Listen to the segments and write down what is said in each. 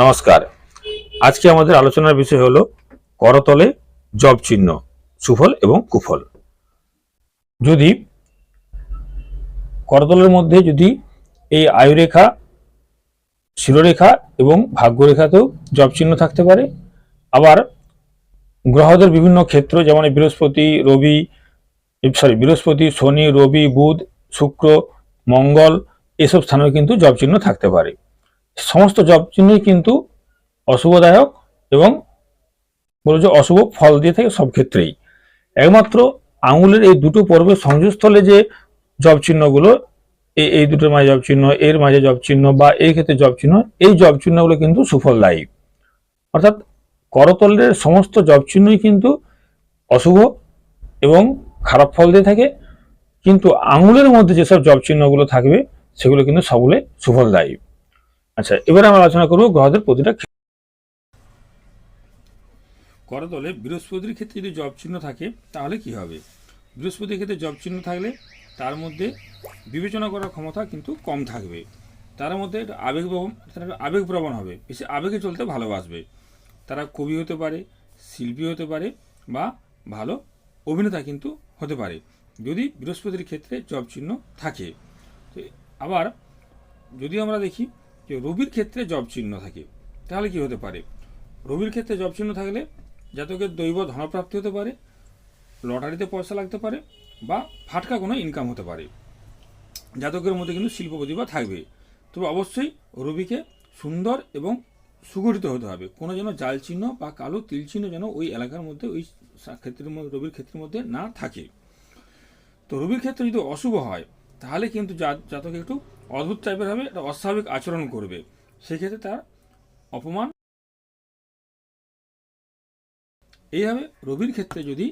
নমস্কার। আজকে আমাদের আলোচনার বিষয় হলো করতলে জব চিহ্ন, সুফল এবং কুফল। যদি করতলের মধ্যে যদি এই আয়ুরেখা, শিরোরেখা এবং ভাগ্যরেখাতেও জব চিহ্ন থাকতে পারে, আবার গ্রহদের বিভিন্ন ক্ষেত্র যেমন বৃহস্পতি, রবি সরি, বৃহস্পতি, শনি, রবি, বুধ, শুক্র, মঙ্গল, এসব স্থানেও কিন্তু জব চিহ্ন থাকতে পারে। সমস্ত জব চিহ্নই কিন্তু অশুভদায়ক এবং বলো যে অশুভ ফল দিয়ে থাকে সব ক্ষেত্রেই। একমাত্র আঙুলের এই দুটো পর্বের সংযোগস্থলে যে জব চিহ্নগুলো এই এই দুটোর মাঝে জব চিহ্ন, এর মাঝে জব চিহ্ন বা এই ক্ষেত্রে জব চিহ্ন, এই জব চিহ্নগুলো কিন্তু সুফলদায়ী অর্থাৎ করতলের সমস্ত জব চিহ্নই কিন্তু অশুভ এবং খারাপ ফল দিয়ে থাকে। কিন্তু আঙুলের মধ্যে যেসব জব চিহ্নগুলো থাকবে, সেগুলো কিন্তু সবগুলো সুফলদায়ী আচ্ছা এবার আমরা আলোচনা করব গ্রহদের প্রতিটা। করতলে বৃহস্পতির ক্ষেত্রে যদি জব চিহ্ন থাকে, তাহলে কি হবে? বৃহস্পতির ক্ষেত্রে জব চিহ্ন থাকলে তার মধ্যে বিবেচনা করার ক্ষমতা কিন্তু কম থাকবে। তার মধ্যে একটা আবেগ তারা একটা আবেগপ্রবণ হবে। বেশি আবেগে চলতে ভালোবাসবে। তারা কবি হতে পারে, শিল্পী হতে পারে বা ভালো অভিনেতা কিন্তু হতে পারে, যদি বৃহস্পতির ক্ষেত্রে জব চিহ্ন থাকে। আবার যদি আমরা দেখি যে রবির ক্ষেত্রে জব চিহ্ন থাকে, তাহলে কি হতে পারে? রবির ক্ষেত্রে জব চিহ্ন থাকলে জাতকের দৈব ধনপ্রাপ্তি হতে পারে, লটারিতে পয়সা লাগতে পারে বা ফাটকা কোনো ইনকাম হতে পারে। জাতকের মধ্যে কিন্তু শিল্প প্রতিভা থাকবে। তবে অবশ্যই রবিকে সুন্দর এবং সুগঠিত হতে হবে। কোনো যেন জাল চিহ্ন বা কালো তিল চিহ্ন যেন ওই এলাকার মধ্যে, ওই ক্ষেত্রের মধ্যে, রবির ক্ষেত্রের মধ্যে না থাকে। তো রবির ক্ষেত্রে যদি অশুভ হয় তাহলে কিন্তু জাতক একটু অদ্ভুত টাইপের হবে একটা অস্বাভাবিক আচরণ করবে। সেক্ষেত্রে তার অপমান এইভাবে রবির ক্ষেত্রে যদি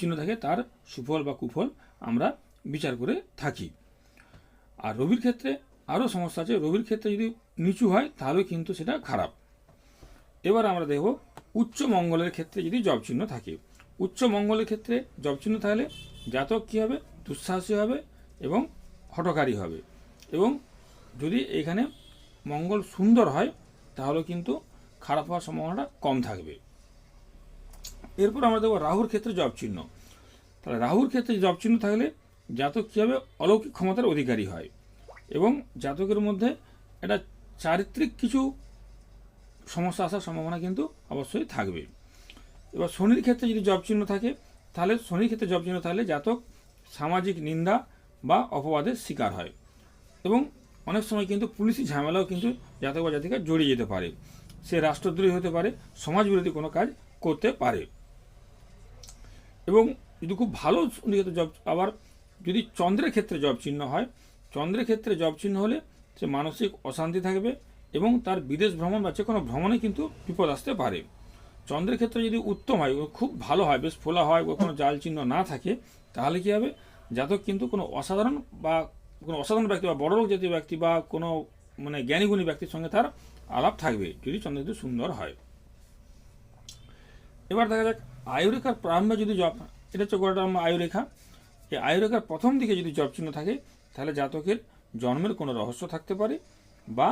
চিহ্ন থাকে, তার সুফল বা কুফল আমরা বিচার করে থাকি। আর রবির ক্ষেত্রে আরও সমস্যা আছে, রবির ক্ষেত্রে যদি নিচু হয় তাহলেও কিন্তু সেটা খারাপ। এবার আমরা দেখব উচ্চ মঙ্গলের ক্ষেত্রে যদি জব চিহ্ন থাকে। উচ্চ মঙ্গলের ক্ষেত্রে জব চিহ্ন থাকলে জাতক কী হবে? দুঃসাহসী হবে এবং হটকারী হবে। এবং যদি এখানে মঙ্গল সুন্দর হয়, তাহলে কিন্তু খারাপ হওয়ার সম্ভাবনাটা কম থাকবে। এরপর আমরা দেখব রাহুর ক্ষেত্রে জব চিহ্ন। তাহলে রাহুর ক্ষেত্রে জব চিহ্ন থাকলে জাতক কী হবে? অলৌকিক ক্ষমতার অধিকারী হয়। এবং জাতকের মধ্যে একটা চারিত্রিক কিছু সমস্যা আসার সম্ভাবনা কিন্তু অবশ্যই থাকবে। এবার শনির ক্ষেত্রে যদি জব চিহ্ন থাকে, তাহলে শনির ক্ষেত্রে জব চিহ্ন থাকলে জাতক সামাজিক নিন্দা বা অপবাদের শিকার হয়। এবং অনেক সময় কিন্তু পুলিশি ঝামেলাও কিন্তু জাতক বা জাতিকা জড়িয়ে যেতে পারে। সে রাষ্ট্রদ্রোহী হতে পারে সমাজ বিরোধী কোনো কাজ করতে পারে। এবং যদি খুব ভালো দিকে জব আবার যদি চন্দ্রের ক্ষেত্রে জব চিহ্ন হয়, চন্দ্রের ক্ষেত্রে জব চিহ্ন হলে সে মানসিক অশান্তি থাকবে এবং তার বিদেশ ভ্রমণ বা যে কোনো ভ্রমণে কিন্তু বিপদ আসতে পারে। চন্দ্রের ক্ষেত্রে যদি উত্তম হয় খুব ভালো হয়, বেশ ফোলা হয় কোনো জাল চিহ্ন না থাকে, তাহলে কী হবে? জাতক কিন্তু কোনো অসাধারণ বা কোনো অসাধারণ ব্যক্তি বা বড়লোক জাতীয় ব্যক্তি বা কোনো মানে জ্ঞানীগুণী ব্যক্তির সঙ্গে তার আলাপ থাকবে যদি চন্দ্রদৃষ্টি সুন্দর হয়। এবার দেখা যাক, আয়ুরেখার প্রারম্ভে যদি জব এটা হচ্ছে গোটা আয়ুরেখা, এই আয়ুরেখার প্রথম দিকে যদি জব চিহ্ন থাকে, তাহলে জাতকের জন্মের কোনো রহস্য থাকতে পারে বা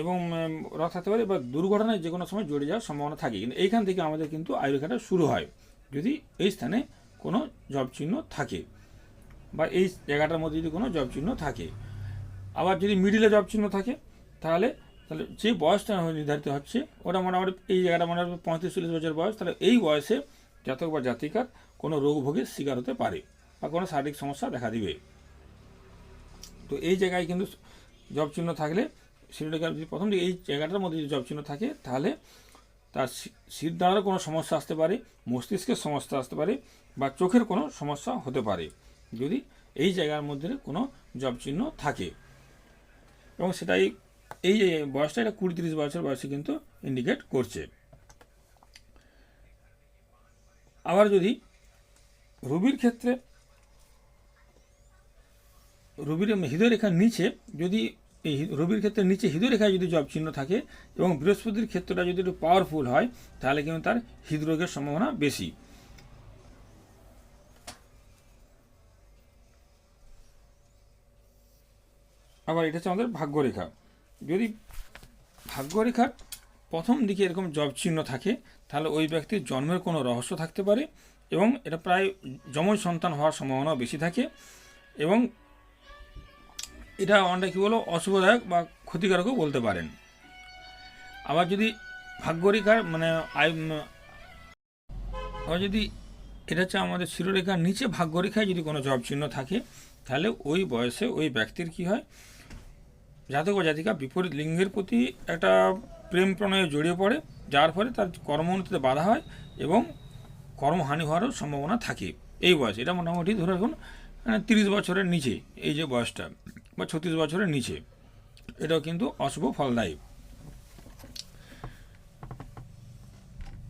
এবং রহ থাকতে পারে বা দুর্ঘটনায় যে কোনো সময় জড়িয়ে যাওয়ার সম্ভাবনা থাকে। কিন্তু এইখান থেকে আমাদের কিন্তু আয়ুরেখাটা শুরু হয় যদি এই স্থানে কোনো জব চিহ্ন থাকে বা এই জায়গাটার মধ্যে যদি কোনো জব চিহ্ন থাকে। আবার যদি মিডিলে জব চিহ্ন থাকে, তাহলে তাহলে যে বয়সটা নির্ধারিত হচ্ছে, ওটা মোটামুটি এই জায়গাটা মনে হয় পঁয়ত্রিশ, চল্লিশ বছর বয়স, তাহলে এই বয়সে জাতক বা জাতিকার কোনো রোগ ভোগের শিকার হতে পারে বা কোনো শারীরিক সমস্যা দেখা দিবে। তো এই জায়গায় কিন্তু জব চিহ্ন থাকলে শিরোরেখার যদি প্রথম দিকে এই জায়গাটার মধ্যে যদি জব চিহ্ন থাকে, তাহলে তার শির দ্বারারও কোনো সমস্যা আসতে পারে, মস্তিষ্কের সমস্যা আসতে পারে বা চোখের কোনো সমস্যা হতে পারে যদি এই জায়গার মধ্যে কোনো জব চিহ্ন থাকে। এবং সেটাই এই যে বয়সটা, এটা কুড়ি তিরিশ বছর বয়সে কিন্তু ইন্ডিকেট করছে। আবার যদি রুবির ক্ষেত্রে, রবির হৃদয় রেখার নিচে যদি এই রবির ক্ষেত্রে নিচে হৃদয় রেখায় যদি জব চিহ্ন থাকে এবং বৃহস্পতির ক্ষেত্রটা যদি একটু পাওয়ারফুল হয়, তাহলে কিন্তু তার হৃদরোগের সম্ভাবনা বেশি। আবার এটা হচ্ছে আমাদের ভাগ্যরেখা। যদি ভাগ্যরেখার প্রথম দিকে এরকম জব চিহ্ন থাকে, তাহলে ওই ব্যক্তির জন্মের কোনো রহস্য থাকতে পারে এবং এটা প্রায় যমজ সন্তান হওয়ার সম্ভাবনাও বেশি থাকে এবং এটা অনেকটা কী বলো অশুভদায়ক বা ক্ষতিকারকও বলতে পারেন। আবার যদি ভাগ্যরেখার মানে আবার যদি এটা হচ্ছে আমাদের শিরোরেখার নিচে ভাগ্যরেখায় যদি কোনো জব চিহ্ন থাকে, তাহলে ওই বয়সে ওই ব্যক্তির কি হয়, জাতক বা জাতিকা বিপরীত লিঙ্গের প্রতি একটা প্রেম প্রণয়ে জড়িয়ে পড়ে, যার ফলে তার কর্ম কর্মোন্নতিতে বাধা হয় এবং কর্মহানি হওয়ারও সম্ভাবনা থাকে। এই বয়স, এটা মোটামুটি ধরে রাখুন মানে তিরিশ বছরের নিচে, এই যে বয়সটা। বা ছত্রিশ বছরের নিচে। এটাও কিন্তু অশুভ ফলদায়ী।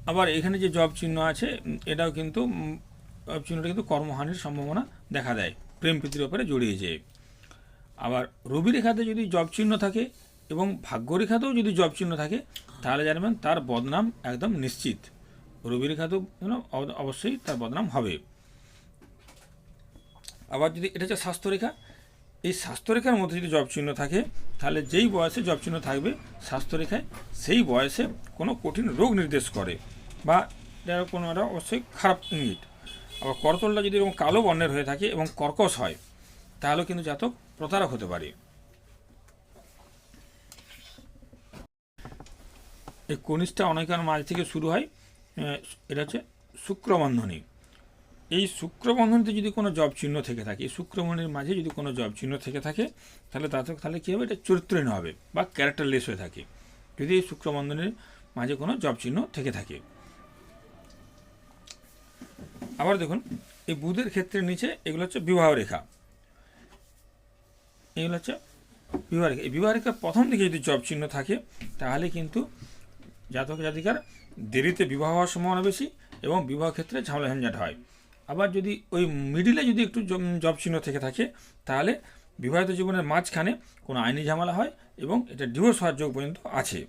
আবার এখানে যে জব চিহ্ন আছে, এটাও কিন্তু, জব চিহ্নটা কিন্তু কর্মহানির সম্ভাবনা দেখা দেয়। প্রেম প্রীতির ওপরে জড়িয়ে যায় আবার রবি রেখাতে যদি জব চিহ্ন থাকে এবং ভাগ্য রেখাতেও যদি জব চিহ্ন থাকে, তাহলে জানবেন তার বদনাম একদম নিশ্চিত। রবি রেখাতেও অবশ্যই তার বদনাম হবে। আবার যদি এটা হচ্ছে স্বাস্থ্যরেখা এই স্বাস্থ্যরেখার মধ্যে যদি জব চিহ্ন থাকে, তাহলে যেই বয়সে জব চিহ্ন থাকবে, স্বাস্থ্যরেখায় সেই বয়সে কোনো কঠিন রোগ নির্দেশ করে বা যার কোনো একটা অবশ্যই খারাপ ইঙ্গিত। আবার করতলটা যদি এরকম কালো বর্ণের হয়ে থাকে এবং কর্কশ হয় তাহলেও কিন্তু জাতক প্রতারক হতে পারে। এই কনিষ্ঠা অনেকের মাঝ থেকে শুরু হয় এটা হচ্ছে শুক্রবন্ধনী। এই শুক্রবন্ধনীতে যদি কোনো জব চিহ্ন থেকে থাকে, এই শুক্রবন্ধনীর মাঝে যদি কোনো জব চিহ্ন থেকে থাকে, তাহলে তাতে, তাহলে কী হবে? এটা চরিত্রহীন হবে বা ক্যারেক্টারলেস হয়ে থাকে। যদি এই শুক্রবন্ধনের মাঝে কোনো জব চিহ্ন থেকে থাকে। আবার দেখুন, এই বুধের ক্ষেত্রে নিচে এগুলো হচ্ছে বিবাহ রেখা। এগুলো হচ্ছে বিবাহ রেখা। এই বিবাহ রেখার প্রথম দিকে যদি জব চিহ্ন থাকে, তাহলে কিন্তু জাতক জাতিকার দেরিতে বিবাহ হওয়ার সম্ভাবনা বেশি এবং বিবাহ ক্ষেত্রে ঝামেলা ঝঞ্ঝাট হয়। আবার যদি ওই মিডিলে যদি একটু জব চিহ্ন থেকে থাকে, তাহলে বিবাহিত জীবনের মাঝখানে কোনো আইনি ঝামেলা হয় এবং এটা ডিভোর্স হওয়ার যোগ পর্যন্ত আছে,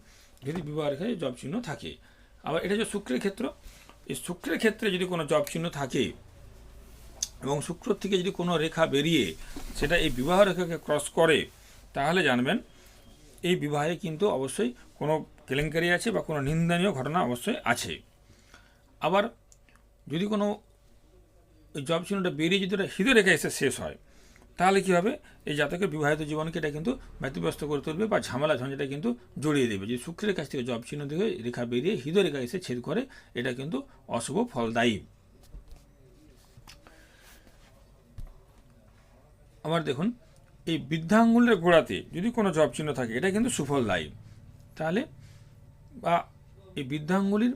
যদি বিবাহ রেখায় জব চিহ্ন থাকে। আবার এটা যে শুক্রের ক্ষেত্র। এই শুক্রের ক্ষেত্রে যদি কোনো জব চিহ্ন থাকে এবং শুক্র থেকে যদি কোনো রেখা বেরিয়ে সেটা এই বিবাহ রেখাকে ক্রস করে, তাহলে জানবেন এই বিবাহে কিন্তু অবশ্যই কোনো কেলেঙ্কারি আছে বা কোনো নিন্দনীয় ঘটনা অবশ্যই আছে। আবার যদি কোনো ওই জব চিহ্নটা বেরিয়ে যদি ওটা হৃদয় রেখা এসে শেষ হয়, তাহলে কী হবে? এই জাতকের বিবাহিত জীবনকে এটা কিন্তু ব্যতিব্যস্ত করে তুলবে বা ঝামেলা ঝঞ্ঝাটা কিন্তু জড়িয়ে দেবে। যদি শুক্রের কাছ থেকে জব চিহ্ন থেকে রেখা বেরিয়ে হৃদয় রেখা এসে ছেদ করে, এটা কিন্তু অশুভ ফলদায়ী। আবার দেখুন, এই বৃদ্ধাঙ্গুলের গোড়াতে যদি কোনো জব চিহ্ন থাকে, এটা কিন্তু সুফলদায়ী। তাহলে বা এই বৃদ্ধাঙ্গুলির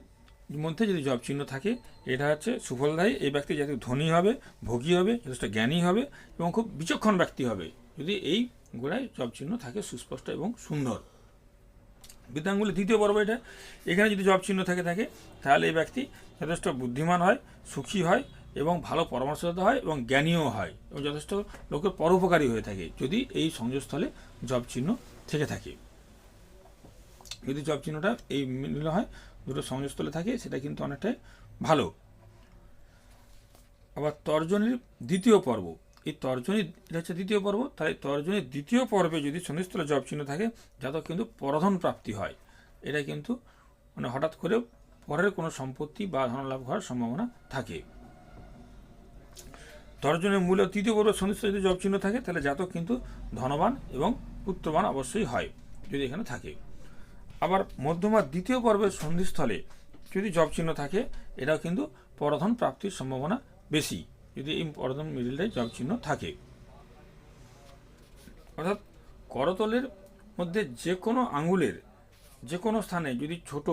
মধ্যে যদি জব চিহ্ন থাকে, এটা হচ্ছে সুফলদায়ী, এই ব্যক্তি যাতে ধনী হবে, ভোগী হবে, যথেষ্ট জ্ঞানী হবে এবং খুব বিচক্ষণ ব্যক্তি হবে। যদি এই গোড়ায় জব চিহ্ন থাকে, সুস্পষ্ট এবং সুন্দর। বৃদ্ধাঙ্গুলের দ্বিতীয় পর্ব এটা। এখানে যদি জব চিহ্ন থেকে, থাকে, তাহলে এই ব্যক্তি যথেষ্ট বুদ্ধিমান হয়, সুখী হয় এবং ভালো পরামর্শদাতা হয় এবং জ্ঞানীও হয় এবং যথেষ্ট লোকের পরোপকারী হয়ে থাকে যদি এই সংযোগস্থলে জব চিহ্ন থেকে থাকে। যদি জব চিহ্নটা এই মিল হয় দুটো সংযোগস্থলে থাকে, সেটা কিন্তু অনেকটাই ভালো। আবার তর্জনীর দ্বিতীয় পর্ব। এই তর্জনী, এটা হচ্ছে দ্বিতীয় পর্ব তাই তর্জনীর দ্বিতীয় পর্বে যদি শনিস্থলে জব চিহ্ন থাকে যাতে কিন্তু পরধন প্রাপ্তি হয়, এটা কিন্তু মানে হঠাৎ করে পরের কোনো সম্পত্তি বা ধনলাভ হওয়ার সম্ভাবনা থাকে। তর্জনের মূল্য তৃতীয় পর্ব শনিস্থ যদি জব চিহ্ন থাকে, তাহলে জাতক কিন্তু ধনবান এবং পুত্রবান অবশ্যই হয়, যদি এখানে থাকে। আবার মধ্যমার দ্বিতীয় পর্বের সন্ধিস্থলে যদি জব চিহ্ন থাকে, এটাও কিন্তু পরধন প্রাপ্তির সম্ভাবনা বেশি, যদি এই পরধন মিডিলটায় জব চিহ্ন থাকে। অর্থাৎ করতলের মধ্যে যে কোনো আঙুলের যে কোনো স্থানে যদি ছোট,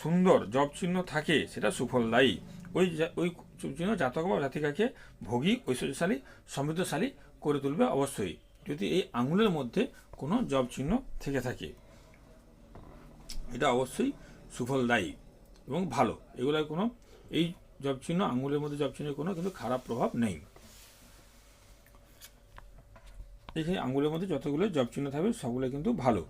সুন্দর জব চিহ্ন থাকে, সেটা সুফলদায়ী ওই ওই চিহ্ন জাতক বা জাতিকাকে ভোগী, ঐশ্বর্যশালী, সমৃদ্ধশালী করে তুলবে অবশ্যই, যদি এই আঙুলের মধ্যে কোনো জব চিহ্ন থেকে থাকে। এটা অবশ্যই সুফলদায়ী এবং ভালো। এগুলোর কোনো, এই জব চিহ্ন আঙুলের মধ্যে জব চিহ্নের কোনো কিন্তু খারাপ প্রভাব নেই। এখানে আঙুলের মধ্যে যতগুলো জব চিহ্ন থাকবে, সবগুলো কিন্তু ভালো।